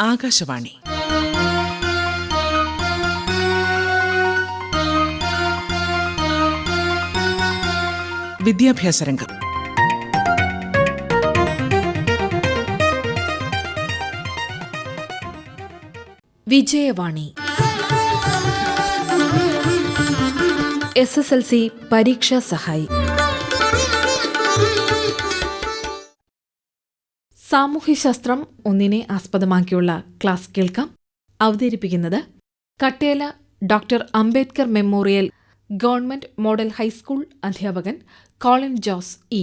ആകാശവാണി. വിദ്യാഭ്യാസ രംഗം. Vijayavani. S S L C പരീക്ഷാ സഹായി. സാമൂഹ്യശാസ്ത്രം ഒന്നിനെ ആസ്പദമാക്കിയുള്ള ക്ലാസ് കേൾക്കാം. അവതരിപ്പിക്കുന്നത് Kattela doctor Ambedkar memorial government model high school അധ്യാപകൻ കോളിൻ ജോസ് ഇ.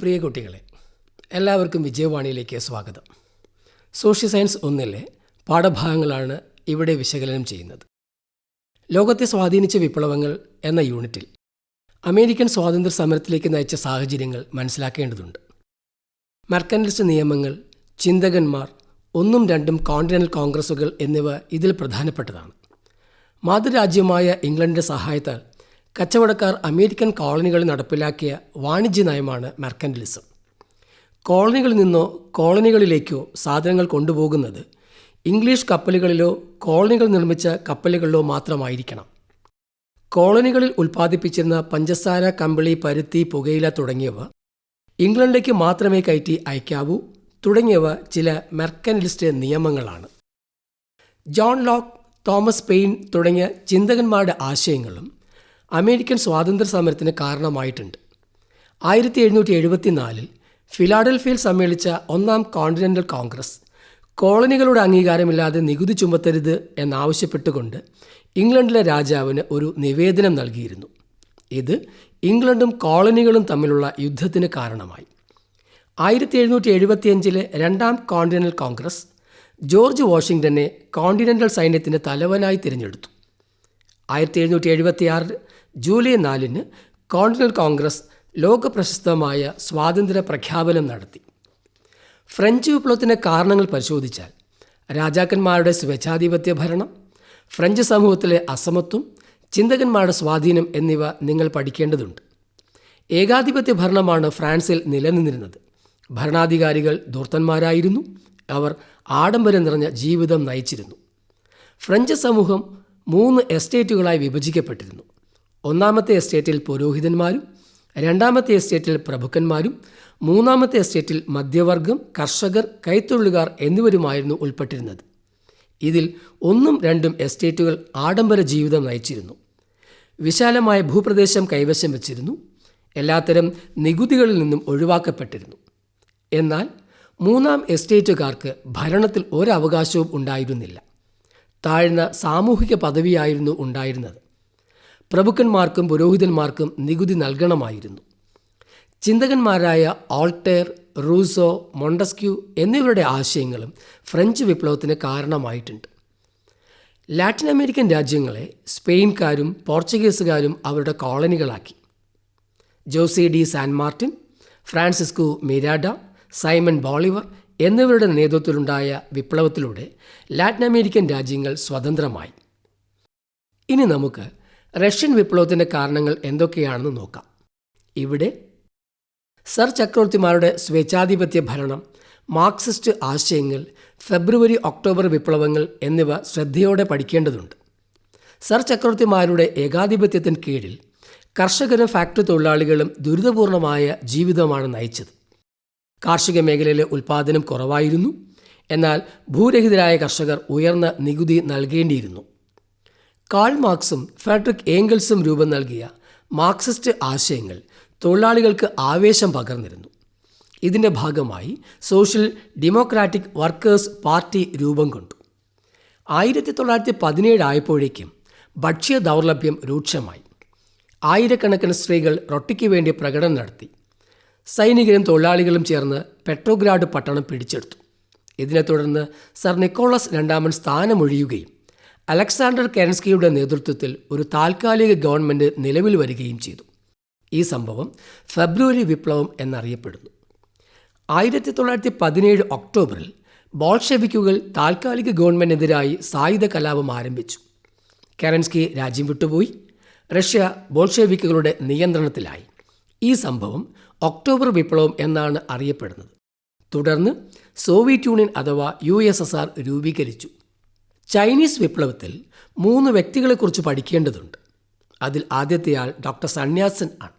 പ്രിയ കുട്ടികളെ എല്ലാവർക്കും വിജയവാണിയിലേക്ക് സ്വാഗതം. സോഷ്യൽ സയൻസ് ഒന്നിലെ പാഠഭാഗങ്ങളാണ് ഇവിടെ വിശകലനം ചെയ്യുന്നത്. ലോകത്തെ സ്വാധീനിച്ച വിപ്ലവങ്ങൾ എന്ന യൂണിറ്റിൽ അമേരിക്കൻ സ്വാതന്ത്ര്യ സമരത്തിലേക്ക് നയിച്ച സാഹചര്യങ്ങൾ മനസ്സിലാക്കേണ്ടതുണ്ട്. മെർക്കൻലിസ്റ്റ് നിയമങ്ങൾ ചിന്തകന്മാർ ഒന്നും രണ്ടും കോണ്ടിനൽ കോൺഗ്രസുകൾ എന്നിവ ഇതിൽ പ്രധാനപ്പെട്ടതാണ്. മാതൃരാജ്യമായ ഇംഗ്ലണ്ടിന്റെ സഹായത്താൽ കച്ചവടക്കാർ അമേരിക്കൻ കോളനികളിൽ നടപ്പിലാക്കിയ വാണിജ്യ നയമാണ് മെർക്കൻഡലിസം കോളനികളിൽ നിന്നോ കോളനികളിലേക്കോ സാധനങ്ങൾ കൊണ്ടുപോകുന്നത് ഇംഗ്ലീഷ് കപ്പലുകളിലോ കോളനികൾ നിർമ്മിച്ച കപ്പലുകളിലോ മാത്രമായിരിക്കണം. കോളനികളിൽ ഉൽപ്പാദിപ്പിച്ചിരുന്ന പഞ്ചസാര കമ്പിളി പരുത്തി പുകയില തുടങ്ങിയവ ഇംഗ്ലണ്ടിലേക്ക് മാത്രമേ കയറ്റി അയക്കാവൂ തുടങ്ങിയവ ചില മെർക്കനലിസ്റ്റ് നിയമങ്ങളാണ്. ജോൺ ലോക്ക് തോമസ് പെയിൻ തുടങ്ങിയ ചിന്തകന്മാരുടെ ആശയങ്ങളും അമേരിക്കൻ സ്വാതന്ത്ര്യ സമരത്തിന് കാരണമായിട്ടുണ്ട്. ആയിരത്തി എഴുന്നൂറ്റി എഴുപത്തിനാലിൽ ഫിലാഡൽഫിയയിൽ സമ്മേളിച്ച ഒന്നാം കോണ്ടിനെന്റൽ കോൺഗ്രസ് കോളനികളുടെ അംഗീകാരമില്ലാതെ നികുതി ചുമത്തരുത് എന്നാവശ്യപ്പെട്ടുകൊണ്ട് ഇംഗ്ലണ്ടിലെ രാജാവിന് ഒരു നിവേദനം നൽകിയിരുന്നു. ഇത് ഇംഗ്ലണ്ടും കോളനികളും തമ്മിലുള്ള യുദ്ധത്തിന് കാരണമായി. ആയിരത്തി എഴുന്നൂറ്റി എഴുപത്തിയഞ്ചിലെ രണ്ടാം കോണ്ടിനൽ കോൺഗ്രസ് ജോർജ് വാഷിംഗ്ടനെ കോണ്ടിനെന്റൽ സൈന്യത്തിന്റെ തലവനായി തിരഞ്ഞെടുത്തു. ആയിരത്തി എഴുന്നൂറ്റി എഴുപത്തിയാറ് ജൂലൈ നാലിന് കോണ്ടിനൽ കോൺഗ്രസ് ലോക പ്രശസ്തമായ സ്വാതന്ത്ര്യ പ്രഖ്യാപനം നടത്തി. ഫ്രഞ്ച് വിപ്ലവത്തിന്റെ കാരണങ്ങൾ പരിശോധിച്ചാൽ രാജാക്കന്മാരുടെ സ്വേച്ഛാധിപത്യ ഭരണം ഫ്രഞ്ച് സമൂഹത്തിലെ അസമത്വം ചിന്തകന്മാരുടെ സ്വാധീനം എന്നിവ നിങ്ങൾ പഠിക്കേണ്ടതുണ്ട്. ഏകാധിപത്യ ഭരണമാണ് ഫ്രാൻസിൽ നിലനിന്നിരുന്നത്. ഭരണാധികാരികൾ ധൂർത്തന്മാരായിരുന്നു. അവർ ആഡംബരം നിറഞ്ഞ ജീവിതം നയിച്ചിരുന്നു. ഫ്രഞ്ച് സമൂഹം മൂന്ന് എസ്റ്റേറ്റുകളായി വിഭജിക്കപ്പെട്ടിരുന്നു. ഒന്നാമത്തെ എസ്റ്റേറ്റിൽ പുരോഹിതന്മാരും രണ്ടാമത്തെ എസ്റ്റേറ്റിൽ പ്രഭുക്കന്മാരും മൂന്നാമത്തെ എസ്റ്റേറ്റിൽ മധ്യവർഗം കർഷകർ കൈത്തൊഴിലുകാർ എന്നിവരുമായിരുന്നു ഉൾപ്പെട്ടിരുന്നത്. ഇതിൽ ഒന്നും രണ്ടും എസ്റ്റേറ്റുകൾ ആഡംബര ജീവിതം നയിച്ചിരുന്നു. വിശാലമായ ഭൂപ്രദേശം കൈവശം വച്ചിരുന്നു. എല്ലാത്തരം നികുതികളിൽ നിന്നും ഒഴിവാക്കപ്പെട്ടിരുന്നു. എന്നാൽ മൂന്നാം എസ്റ്റേറ്റുകാർക്ക് ഭരണത്തിൽ ഒരവകാശവും ഉണ്ടായിരുന്നില്ല. താഴ്ന്ന സാമൂഹിക പദവിയായിരുന്നു ഉണ്ടായിരുന്നത്. പ്രഭുക്കന്മാർക്കും പുരോഹിതന്മാർക്കും നികുതി നൽകണമായിരുന്നു. ചിന്തകന്മാരായ ആൾട്ടേർ റൂസോ മൊണ്ടസ്ക്യൂ എന്നിവരുടെ ആശയങ്ങളും ഫ്രഞ്ച് വിപ്ലവത്തിന് കാരണമായിട്ടുണ്ട്. ലാറ്റിൻ അമേരിക്കൻ രാജ്യങ്ങളെ സ്പെയിൻകാരും പോർച്ചുഗീസുകാരും അവരുടെ കോളനികളാക്കി. Jose de San Martin Francisco Miranda Simon Bolivar എന്നിവരുടെ നേതൃത്വത്തിലുണ്ടായ വിപ്ലവത്തിലൂടെ ലാറ്റിൻ അമേരിക്കൻ രാജ്യങ്ങൾ സ്വതന്ത്രമായി. ഇനി നമുക്ക് റഷ്യൻ വിപ്ലവത്തിന്റെ കാരണങ്ങൾ എന്തൊക്കെയാണെന്ന് നോക്കാം. ഇവിടെ സർ ചക്രവർത്തിമാരുടെ സ്വേച്ഛാധിപത്യ ഭരണം മാർക്സിസ്റ്റ് ആശയങ്ങൾ ഫെബ്രുവരി ഒക്ടോബർ വിപ്ലവങ്ങൾ എന്നിവ ശ്രദ്ധയോടെ പഠിക്കേണ്ടതുണ്ട്. സർ ചക്രവർത്തിമാരുടെ ഏകാധിപത്യത്തിന് കീഴിൽ കർഷകരും ഫാക്ടറി തൊഴിലാളികളും ദുരിതപൂർണമായ ജീവിതമാണ് നയിച്ചത്. കാർഷിക മേഖലയിലെ ഉൽപ്പാദനം കുറവായിരുന്നു എന്നാൽ ഭൂരഹിതരായ കർഷകർ ഉയർന്ന നികുതി നൽകേണ്ടിയിരുന്നു. കാൾ മാർക്സും ഫാട്രിക് ഏംഗൽസും രൂപം നൽകിയ മാർക്സിസ്റ്റ് ആശയങ്ങൾ തൊഴിലാളികൾക്ക് ആവേശം പകർന്നിരുന്നു. ഇതിന്റെ ഭാഗമായി സോഷ്യൽ ഡെമോക്രാറ്റിക് വർക്കേഴ്സ് പാർട്ടി രൂപം കൊണ്ടു. ആയിരത്തി തൊള്ളായിരത്തി പതിനേഴ് ആയപ്പോഴേക്കും ഭക്ഷ്യ ദൗർലഭ്യം രൂക്ഷമായി. ആയിരക്കണക്കിന് സ്ത്രീകൾ റൊട്ടിക്ക് വേണ്ടി പ്രകടനം നടത്തി. സൈനികരും തൊഴിലാളികളും ചേർന്ന് പെട്രോഗ്രാഡ് പട്ടണം പിടിച്ചെടുത്തു. ഇതിനെ തുടർന്ന് സർ നിക്കോളസ് രണ്ടാമൻ സ്ഥാനമൊഴിയുകയും അലക്സാണ്ടർ കെൻസ്കിയുടെ നേതൃത്വത്തിൽ ഒരു താൽക്കാലിക ഗവൺമെന്റ് നിലവിൽ വരികയും ചെയ്തു. ഈ സംഭവം ഫെബ്രുവരി വിപ്ലവം എന്നറിയപ്പെടുന്നു. ആയിരത്തി തൊള്ളായിരത്തി പതിനേഴ് ഒക്ടോബറിൽ ബോൾഷെവിക്കുകൾ താൽക്കാലിക ഗവൺമെന്റിനെതിരായി സായുധ കലാപം ആരംഭിച്ചു. കെറൻസ്കി രാജ്യം വിട്ടുപോയി. റഷ്യ ബോൾഷെവിക്കുകളുടെ നിയന്ത്രണത്തിലായി. ഈ സംഭവം ഒക്ടോബർ വിപ്ലവം എന്നാണ് അറിയപ്പെടുന്നത്. തുടർന്ന് സോവിയറ്റ് യൂണിയൻ അഥവാ യു എസ് എസ് ആർ രൂപീകരിച്ചു. ചൈനീസ് വിപ്ലവത്തിൽ മൂന്ന് വ്യക്തികളെക്കുറിച്ച് പഠിക്കേണ്ടതുണ്ട്. അതിൽ ആദ്യത്തെയാൾ ഡോക്ടർ സന്യാസൻ ആണ്.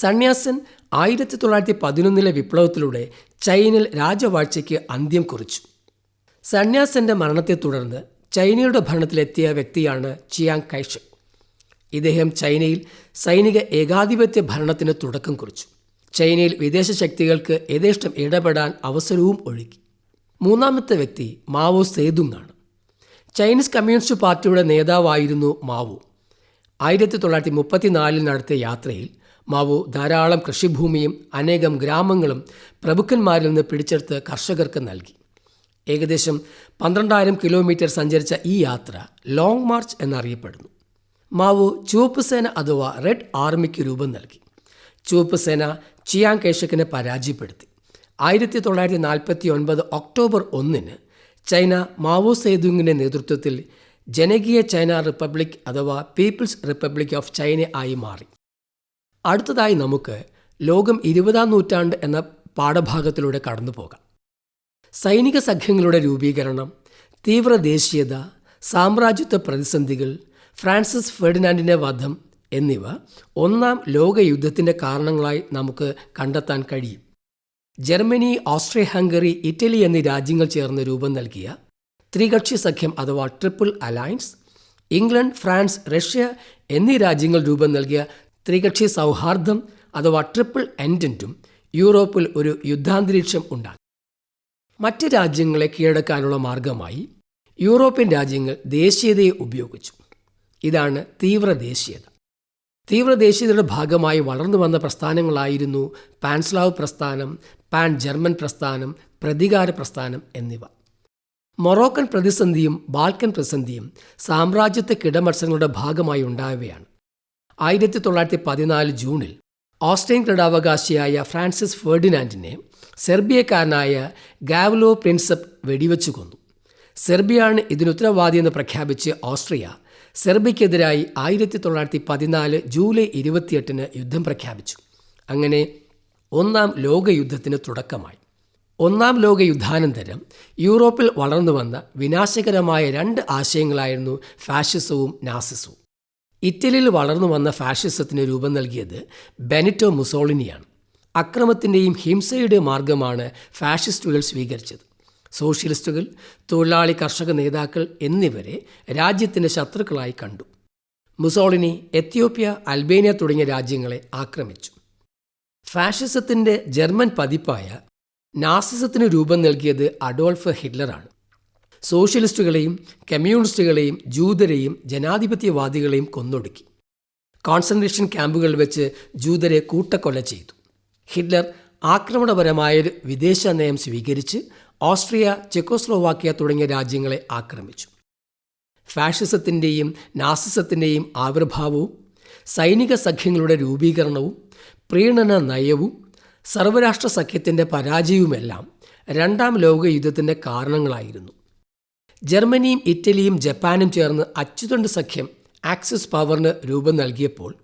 സന്യാസൻ ആയിരത്തി തൊള്ളായിരത്തി പതിനൊന്നിലെ വിപ്ലവത്തിലൂടെ ചൈനയിൽ രാജവാഴ്ചയ്ക്ക് അന്ത്യം കുറിച്ചു. സന്യാസന്റെ മരണത്തെ തുടർന്ന് ചൈനയുടെ ഭരണത്തിലെത്തിയ വ്യക്തിയാണ് ചിയാങ് കൈഷക് ഇദ്ദേഹം ചൈനയിൽ സൈനിക ഏകാധിപത്യ ഭരണത്തിന് തുടക്കം കുറിച്ചു. ചൈനയിൽ വിദേശ ശക്തികൾക്ക് യഥേഷ്ടം ഇടപെടാൻ അവസരവും ഒഴുകി മൂന്നാമത്തെ വ്യക്തി മാവോ സേതുങ് ആണ് ചൈനീസ് കമ്മ്യൂണിസ്റ്റ് പാർട്ടിയുടെ നേതാവായിരുന്നു മാവോ. ആയിരത്തി തൊള്ളായിരത്തി മുപ്പത്തിനാലിൽ നടത്തിയ യാത്രയിൽ മാവോ ധാരാളം കൃഷിഭൂമിയും അനേകം ഗ്രാമങ്ങളും പ്രഭുക്കന്മാരിൽ നിന്ന് പിടിച്ചെടുത്ത് കർഷകർക്ക് നൽകി. ഏകദേശം പന്ത്രണ്ടായിരം കിലോമീറ്റർ സഞ്ചരിച്ച ഈ യാത്ര ലോങ് മാർച്ച് എന്നറിയപ്പെടുന്നു. മാവു ചുവപ്പ് സേന അഥവാ റെഡ് ആർമിക്ക് രൂപം നൽകി. ചുവപ്പ് സേന ചിയാങ് കേഷക്കിനെ പരാജയപ്പെടുത്തി. ആയിരത്തി തൊള്ളായിരത്തി നാൽപ്പത്തി ഒൻപത് ഒക്ടോബർ ഒന്നിന് ചൈന മാവോ സേതുങ്ങിന്റെ നേതൃത്വത്തിൽ ജനകീയ ചൈന റിപ്പബ്ലിക് അഥവാ പീപ്പിൾസ് റിപ്പബ്ലിക് ഓഫ് ചൈന ആയി മാറി. അടുത്തതായി നമുക്ക് ലോകം ഇരുപതാം നൂറ്റാണ്ട് എന്ന പാഠഭാഗത്തിലൂടെ കടന്നു പോകാം. സൈനിക സഖ്യങ്ങളുടെ രൂപീകരണം തീവ്ര ദേശീയത സാമ്രാജ്യത്വ പ്രതിസന്ധികൾ ഫ്രാൻസിസ് ഫെർഡിനാൻഡിന്റെ വധം എന്നിവ ഒന്നാം ലോകയുദ്ധത്തിന്റെ കാരണങ്ങളായി നമുക്ക് കണ്ടെത്താൻ കഴിയും. ജർമ്മനി ഓസ്ട്രിയ ഹംഗറി ഇറ്റലി എന്നീ രാജ്യങ്ങൾ ചേർന്ന് രൂപം നൽകിയ ത്രികക്ഷി സഖ്യം അഥവാ Triple Alliance England France Russia എന്നീ രാജ്യങ്ങൾ രൂപം നൽകിയ ത്രികക്ഷി സൗഹാർദ്ദം അഥവാ ട്രിപ്പിൾ എൻഡന്റും യൂറോപ്പിൽ ഒരു യുദ്ധാന്തരീക്ഷം ഉണ്ടാക്കി. മറ്റ് രാജ്യങ്ങളെ കീഴടക്കാനുള്ള മാർഗമായി യൂറോപ്യൻ രാജ്യങ്ങൾ ദേശീയതയെ ഉപയോഗിച്ചു. ഇതാണ് തീവ്ര ദേശീയത. തീവ്ര ദേശീയതയുടെ ഭാഗമായി വളർന്നു വന്ന പ്രസ്ഥാനങ്ങളായിരുന്നു പാൻസ്ലാവ് പ്രസ്ഥാനം പാൻ ജർമ്മൻ പ്രസ്ഥാനം പ്രതികാര പ്രസ്ഥാനം എന്നിവ. മൊറോക്കൻ പ്രതിസന്ധിയും ബാൽക്കൻ പ്രതിസന്ധിയും സാമ്രാജ്യത്തെ കിടമത്സരങ്ങളുടെ ഭാഗമായി ഉണ്ടായവയാണ്. ആയിരത്തി തൊള്ളായിരത്തി പതിനാല് ജൂണിൽ ഓസ്ട്രിയൻ ക്രീഡാവകാശിയായ ഫ്രാൻസിസ് ഫെർഡിനാൻഡിനെ സെർബിയക്കാരനായ ഗാവ്ലോ പ്രിൻസപ്പ് വെടിവെച്ചു കൊന്നു. സെർബിയാണ് ഇതിനുത്തരവാദിയെന്ന് പ്രഖ്യാപിച്ച് ഓസ്ട്രിയ സെർബിയക്കെതിരായി ആയിരത്തി തൊള്ളായിരത്തി പതിനാല് ജൂലൈ ഇരുപത്തിയെട്ടിന് യുദ്ധം പ്രഖ്യാപിച്ചു. അങ്ങനെ ഒന്നാം ലോകയുദ്ധത്തിന് തുടക്കമായി. ഒന്നാം ലോക യുദ്ധാനന്തരം യൂറോപ്പിൽ വളർന്നു വന്ന വിനാശകരമായ രണ്ട് ആശയങ്ങളായിരുന്നു ഫാഷിസവും നാസിസവും ഇറ്റലിയിൽ വളർന്നു വന്ന ഫാഷിസത്തിന് രൂപം നൽകിയത് ബെനിറ്റോ മുസോളിനിയാണ്. അക്രമത്തിന്റെയും ഹിംസയുടെ മാർഗമാണ് ഫാഷിസ്റ്റുകൾ സ്വീകരിച്ചത്. സോഷ്യലിസ്റ്റുകൾ തൊഴിലാളി കർഷക നേതാക്കൾ എന്നിവരെ രാജ്യത്തിന്റെ ശത്രുക്കളായി കണ്ടു. മുസോളിനി എത്യോപ്യ അൽബേനിയ തുടങ്ങിയ രാജ്യങ്ങളെ ആക്രമിച്ചു. ഫാഷിസത്തിന്റെ ജർമ്മൻ പതിപ്പായ നാസിസത്തിന് രൂപം നൽകിയത് അഡോൾഫ് ഹിറ്റ്ലറാണ്. സോഷ്യലിസ്റ്റുകളെയും കമ്മ്യൂണിസ്റ്റുകളെയും ജൂതരെയും ജനാധിപത്യവാദികളെയും കൊന്നൊടുക്കി. കോൺസെൻട്രേഷൻ ക്യാമ്പുകളിൽ വെച്ച് ജൂതരെ കൂട്ടക്കൊല ചെയ്തു. ഹിറ്റ്ലർ ആക്രമണപരമായൊരു വിദേശ നയം സ്വീകരിച്ച് ഓസ്ട്രിയ ചെക്കോസ്ലോവാക്യ തുടങ്ങിയ രാജ്യങ്ങളെ ആക്രമിച്ചു. ഫാഷിസത്തിന്റെയും നാസിസത്തിന്റെയും ആവിർഭാവവും സൈനിക സഖ്യങ്ങളുടെ രൂപീകരണവും പ്രീണന നയവും സർവരാഷ്ട്ര സഖ്യത്തിന്റെ പരാജയവുമെല്ലാം രണ്ടാം ലോകയുദ്ധത്തിന്റെ കാരണങ്ങളായിരുന്നു. ജർമ്മനിയും ഇറ്റലിയും ജപ്പാനും ചേർന്ന് അച്ചുതണ്ട് സഖ്യം ആക്സിസ് പവറിന് രൂപം നൽകിയപ്പോൾ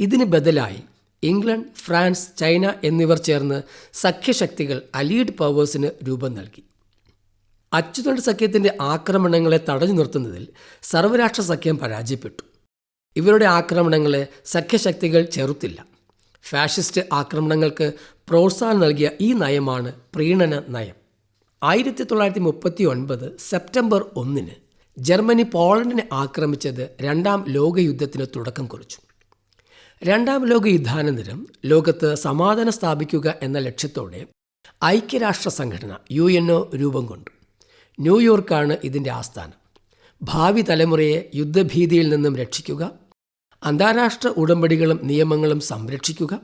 ഇതിന് ബദലായി ഇംഗ്ലണ്ട് ഫ്രാൻസ് ചൈന എന്നിവർ ചേർന്ന് സഖ്യശക്തികൾ അലീഡ് പവേഴ്സിന് രൂപം നൽകി. അച്ചുതണ്ട് സഖ്യത്തിന്റെ ആക്രമണങ്ങളെ തടഞ്ഞു നിർത്തുന്നതിൽ സർവരാഷ്ട്ര സഖ്യം പരാജയപ്പെട്ടു. ഇവരുടെ ആക്രമണങ്ങളെ സഖ്യശക്തികൾ ചെറുത്തില്ല. ഫാഷിസ്റ്റ് ആക്രമണങ്ങൾക്ക് പ്രോത്സാഹനം നൽകിയ ഈ നയമാണ് പ്രീണന നയം. ആയിരത്തി തൊള്ളായിരത്തി മുപ്പത്തി ഒൻപത് സെപ്റ്റംബർ ഒന്നിന് ജർമ്മനി പോളണ്ടിനെ ആക്രമിച്ചത് രണ്ടാം ലോകയുദ്ധത്തിന് തുടക്കം കുറിച്ചു. രണ്ടാം ലോക യുദ്ധാനന്തരം ലോകത്ത് സമാധാനം സ്ഥാപിക്കുക എന്ന ലക്ഷ്യത്തോടെ ഐക്യരാഷ്ട്ര സംഘടന യു എൻ ഒ രൂപം കൊണ്ടു. ന്യൂയോർക്കാണ് ഇതിന്റെ ആസ്ഥാനം. ഭാവി തലമുറയെ യുദ്ധഭീതിയിൽ നിന്നും രക്ഷിക്കുക അന്താരാഷ്ട്ര ഉടമ്പടികളും നിയമങ്ങളും സംരക്ഷിക്കുക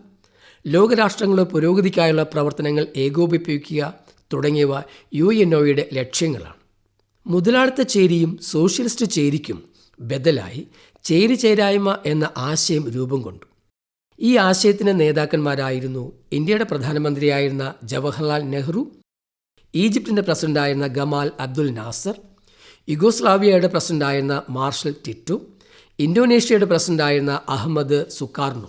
ലോകരാഷ്ട്രങ്ങളുടെ പുരോഗതിക്കായുള്ള പ്രവർത്തനങ്ങൾ ഏകോപിപ്പിക്കുക തുടങ്ങിയവ യു എൻ ഒയുടെ ലക്ഷ്യങ്ങളാണ്. മുതലാളിത്ത ചേരിയും സോഷ്യലിസ്റ്റ് ചേരിക്കും ബദലായി ചേരി ചേരായ്മ എന്ന ആശയം രൂപം കൊണ്ടു. ഈ ആശയത്തിന്റെ നേതാക്കന്മാരായിരുന്നു ഇന്ത്യയുടെ പ്രധാനമന്ത്രിയായിരുന്ന ജവഹർലാൽ നെഹ്റു ഈജിപ്തിന്റെ പ്രസിഡന്റായിരുന്ന ഗമാൽ അബ്ദുൽ നാസർ യുഗോസ്ലാവിയയുടെ പ്രസിഡന്റായിരുന്ന മാർഷൽ ടിറ്റു ഇന്തോനേഷ്യയുടെ പ്രസിഡന്റായിരുന്ന അഹമ്മദ് സുക്കാർണു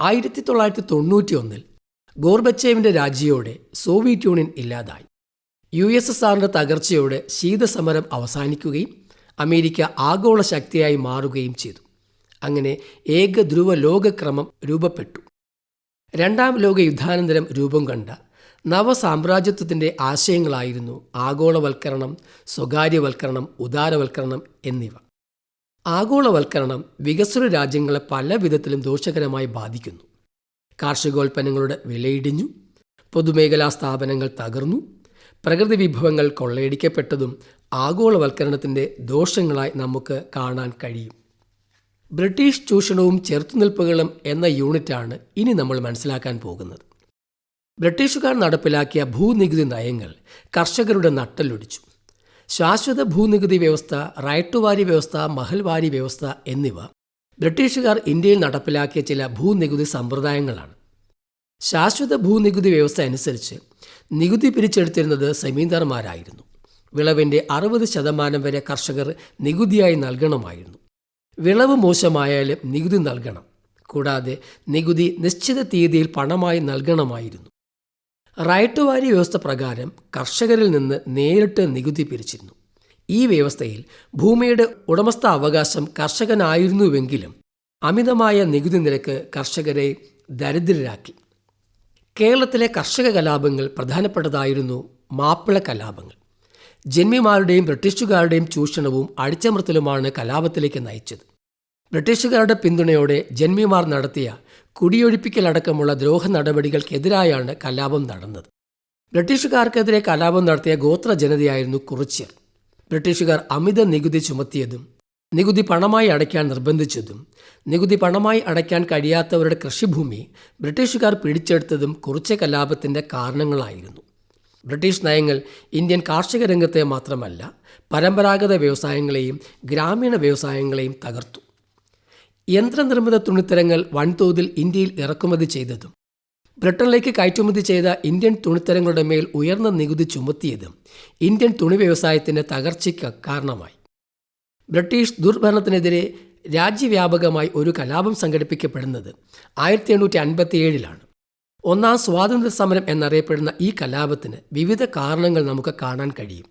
ആയിരത്തി തൊള്ളായിരത്തി തൊണ്ണൂറ്റി ഒന്നിൽ ഗോർബച്ചേവിന്റെ രാജിയോടെ സോവിയറ്റ് യൂണിയൻ ഇല്ലാതായി. യു എസ് എസ് ആറിന്റെ തകർച്ചയോടെ ശീതസമരം അവസാനിക്കുകയും അമേരിക്ക ആഗോള ശക്തിയായി മാറുകയും ചെയ്തു. അങ്ങനെ ഏക ധ്രുവ ലോകക്രമം രൂപപ്പെട്ടു. രണ്ടാം ലോക യുദ്ധാനന്തരം രൂപം കണ്ട നവസാമ്രാജ്യത്വത്തിന്റെ ആശയങ്ങളായിരുന്നു ആഗോളവൽക്കരണം സ്വകാര്യവൽക്കരണം ഉദാരവൽക്കരണം എന്നിവ. ആഗോളവൽക്കരണം വികസ്വര രാജ്യങ്ങളെ പല വിധത്തിലും ദോഷകരമായി ബാധിക്കുന്നു. കാർഷികോൽപ്പന്നങ്ങളുടെ വിലയിടിഞ്ഞു പൊതുമേഖലാ സ്ഥാപനങ്ങൾ തകർന്നു പ്രകൃതി വിഭവങ്ങൾ കൊള്ളയടിക്കപ്പെട്ടതും ആഗോളവൽക്കരണത്തിന്റെ ദോഷങ്ങളായി നമുക്ക് കാണാൻ കഴിയും. ബ്രിട്ടീഷ് ചൂഷണവും ചെറുത്തുനിൽപ്പുകളും എന്ന യൂണിറ്റാണ് ഇനി നമ്മൾ മനസ്സിലാക്കാൻ പോകുന്നത്. ബ്രിട്ടീഷുകാർ നടപ്പിലാക്കിയ ഭൂനികുതി നയങ്ങൾ കർഷകരുടെ നട്ടലൊടിച്ചു ശാശ്വത ഭൂനികുതി വ്യവസ്ഥ റൈറ്റുവാരി വ്യവസ്ഥ മഹൽവാരി വ്യവസ്ഥ എന്നിവ ബ്രിട്ടീഷുകാർ ഇന്ത്യയിൽ നടപ്പിലാക്കിയ ചില ഭൂനികുതി സമ്പ്രദായങ്ങളാണ്. ശാശ്വത ഭൂനികുതി വ്യവസ്ഥ അനുസരിച്ച് നികുതി പിരിച്ചെടുത്തിരുന്നത് സെമീന്ദാർമാരായിരുന്നു. വിളവിന്റെ അറുപത് ശതമാനം വരെ കർഷകർ നികുതിയായി നൽകണമായിരുന്നു. വിളവ് മോശമായാലും നികുതി നൽകണം. കൂടാതെ നികുതി നിശ്ചിത തീയതിയിൽ പണമായി നൽകണമായിരുന്നു. റൈറ്റ് വാരി വ്യവസ്ഥ പ്രകാരം കർഷകരിൽ നിന്ന് നേരിട്ട് നികുതി പിരിച്ചിരുന്നു. ഈ വ്യവസ്ഥയിൽ ഭൂമിയുടെ ഉടമസ്ഥ അവകാശം കർഷകനായിരുന്നുവെങ്കിലും അമിതമായ നികുതി നിരക്ക് കർഷകരെ ദരിദ്രരാക്കി. കേരളത്തിലെ കർഷക കലാപങ്ങൾ പ്രധാനപ്പെട്ടതായിരുന്നു മാപ്പിള കലാപങ്ങൾ. ജന്മിമാരുടെയും ബ്രിട്ടീഷുകാരുടെയും ചൂഷണവും അടിച്ചമർത്തലുമാണ് കലാപത്തിലേക്ക് നയിച്ചത്. ബ്രിട്ടീഷുകാരുടെ പിന്തുണയോടെ ജന്മിമാർ നടത്തിയ കുടിയൊഴിപ്പിക്കലടക്കമുള്ള ദ്രോഹ നടപടികൾക്കെതിരായാണ് കലാപം നടന്നത്. ബ്രിട്ടീഷുകാർക്കെതിരെ കലാപം നടത്തിയ ഗോത്ര ജനതയായിരുന്നു കുറിച്യർ. ബ്രിട്ടീഷുകാർ അമിത നികുതി ചുമത്തിയതും നികുതി പണമായി അടയ്ക്കാൻ നിർബന്ധിച്ചതും നികുതി പണമായി അടയ്ക്കാൻ കഴിയാത്തവരുടെ കൃഷിഭൂമി ബ്രിട്ടീഷുകാർ പിടിച്ചെടുത്തതും കുറച്ച് കലാപത്തിന്റെ കാരണങ്ങളായിരുന്നു. ബ്രിട്ടീഷ് നയങ്ങൾ ഇന്ത്യൻ കാർഷിക രംഗത്തെ മാത്രമല്ല പരമ്പരാഗത വ്യവസായങ്ങളെയും ഗ്രാമീണ വ്യവസായങ്ങളെയും തകർത്തു. യന്ത്രനിർമ്മിത തുണിത്തരങ്ങൾ വൻതോതിൽ ഇന്ത്യയിൽ ഇറക്കുമതി ചെയ്തതും ബ്രിട്ടനിലേക്ക് കയറ്റുമതി ചെയ്ത ഇന്ത്യൻ തുണിത്തരങ്ങളുടെ മേൽ ഉയർന്ന നികുതി ചുമത്തിയതും ഇന്ത്യൻ തുണി വ്യവസായത്തിന്റെ തകർച്ചയ്ക്ക് കാരണമായി. ബ്രിട്ടീഷ് ദുർഭരണത്തിനെതിരെ രാജ്യവ്യാപകമായി ഒരു കലാപം സംഘടിപ്പിക്കപ്പെടുന്നത് ആയിരത്തി എണ്ണൂറ്റി അൻപത്തി ഏഴിലാണ് ഒന്നാം സ്വാതന്ത്ര്യ സമരം എന്നറിയപ്പെടുന്ന ഈ കലാപത്തിന് വിവിധ കാരണങ്ങൾ നമുക്ക് കാണാൻ കഴിയും.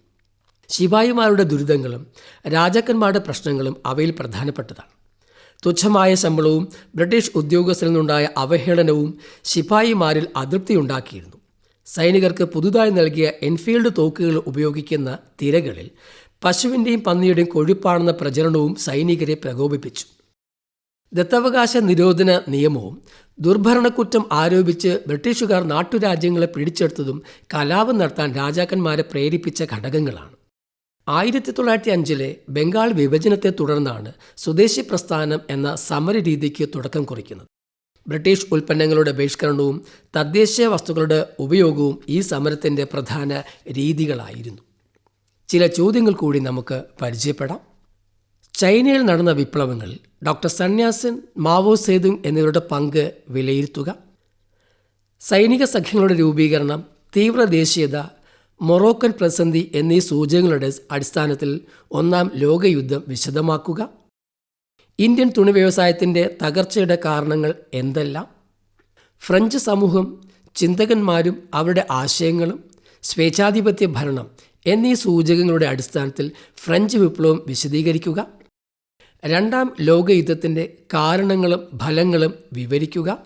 ശിപായിമാരുടെ ദുരിതങ്ങളും രാജാക്കന്മാരുടെ പ്രശ്നങ്ങളും അവയിൽ പ്രധാനപ്പെട്ടതാണ്. തുച്ഛമായ ശമ്പളവും ബ്രിട്ടീഷ് ഉദ്യോഗസ്ഥരിൽ നിന്നുണ്ടായ അവഹേളനവും ശിപായിമാരിൽ അതൃപ്തിയുണ്ടാക്കിയിരുന്നു. സൈനികർക്ക് പുതുതായി നൽകിയ എൻഫീൽഡ് തോക്കുകൾ ഉപയോഗിക്കുന്ന തിരകളിൽ പശുവിന്റെയും പന്നിയുടെയും കൊഴുപ്പാണെന്ന പ്രചരണവും സൈനികരെ പ്രകോപിപ്പിച്ചു. ദത്തവകാശ നിരോധന നിയമവും ദുർഭരണക്കുറ്റം ആരോപിച്ച് ബ്രിട്ടീഷുകാർ നാട്ടുരാജ്യങ്ങളെ പിടിച്ചെടുത്തതും കലാപം നടത്താൻ രാജാക്കന്മാരെ പ്രേരിപ്പിച്ച ഘടകങ്ങളാണ്. ആയിരത്തി തൊള്ളായിരത്തി അഞ്ചിലെ ബംഗാൾ വിഭജനത്തെ തുടർന്നാണ് സ്വദേശി പ്രസ്ഥാനം എന്ന സമര രീതിക്ക് തുടക്കം കുറിക്കുന്നത്. ബ്രിട്ടീഷ് ഉൽപ്പന്നങ്ങളുടെ ബഹിഷ്കരണവും തദ്ദേശീയ വസ്തുക്കളുടെ ഉപയോഗവും ഈ സമരത്തിന്റെ പ്രധാന രീതികളായിരുന്നു. ചില ചോദ്യങ്ങൾ കൂടി നമുക്ക് പരിചയപ്പെടാം. ചൈനയിൽ നടന്ന വിപ്ലവങ്ങൾ doctor Sun Yat sen Mao Zedong എന്നിവരുടെ പങ്ക് വിലയിരുത്തുക. സൈനിക സഖ്യങ്ങളുടെ രൂപീകരണം തീവ്ര ദേശീയത മൊറോക്കൻ പ്രതിസന്ധി എന്നീ സൂചകങ്ങളുടെ അടിസ്ഥാനത്തിൽ ഒന്നാം ലോകയുദ്ധം വിശദമാക്കുക. ഇന്ത്യൻ തുണി വ്യവസായത്തിന്റെ തകർച്ചയുടെ കാരണങ്ങൾ എന്തെല്ലാം? ഫ്രഞ്ച് സമൂഹം ചിന്തകന്മാരും അവരുടെ ആശയങ്ങളും സ്വേച്ഛാധിപത്യ ഭരണം എന്നീ സൂചകങ്ങളുടെ അടിസ്ഥാനത്തിൽ ഫ്രഞ്ച് വിപ്ലവം വിശദീകരിക്കുക. രണ്ടാം ലോകയുദ്ധത്തിന്റെ കാരണങ്ങളും ഫലങ്ങളും വിവരിക്കുക.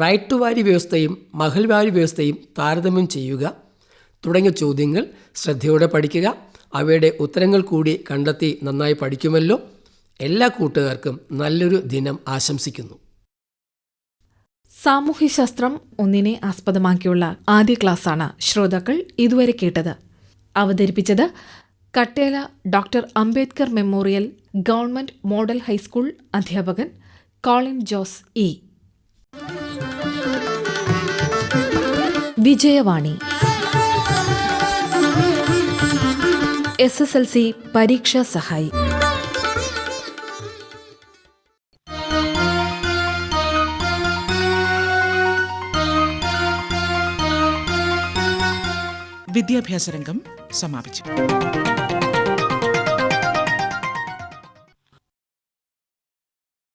റൈറ്റ് ടു വാരി വ്യവസ്ഥയും മഹൽവാരി വ്യവസ്ഥയും താരതമ്യം ചെയ്യുക. തുടങ്ങിയ ചോദ്യങ്ങൾ ശ്രദ്ധയോടെ പഠിക്കുക. അവയുടെ ഉത്തരങ്ങൾ കൂടി കണ്ടെത്തി നന്നായി പഠിക്കുമല്ലോ. എല്ലാ കൂട്ടുകാർക്കും നല്ലൊരു ദിനം ആശംസിക്കുന്നു. സാമൂഹ്യശാസ്ത്രം ഒന്നിനെ ആസ്പദമാക്കിയുള്ള ആദ്യ ക്ലാസ്സാണ് ശ്രോതാക്കൾ ഇതുവരെ കേട്ടത്. അവതരിപ്പിച്ചത് Kattela doctor Ambedkar memorial government model high school അധ്യാപകൻ Colin Jose E. Vijayavani. S S L C പരീക്ഷാ സഹായി. വിദ്യാഭ്യാസ രംഗം സമാപിച്ചു.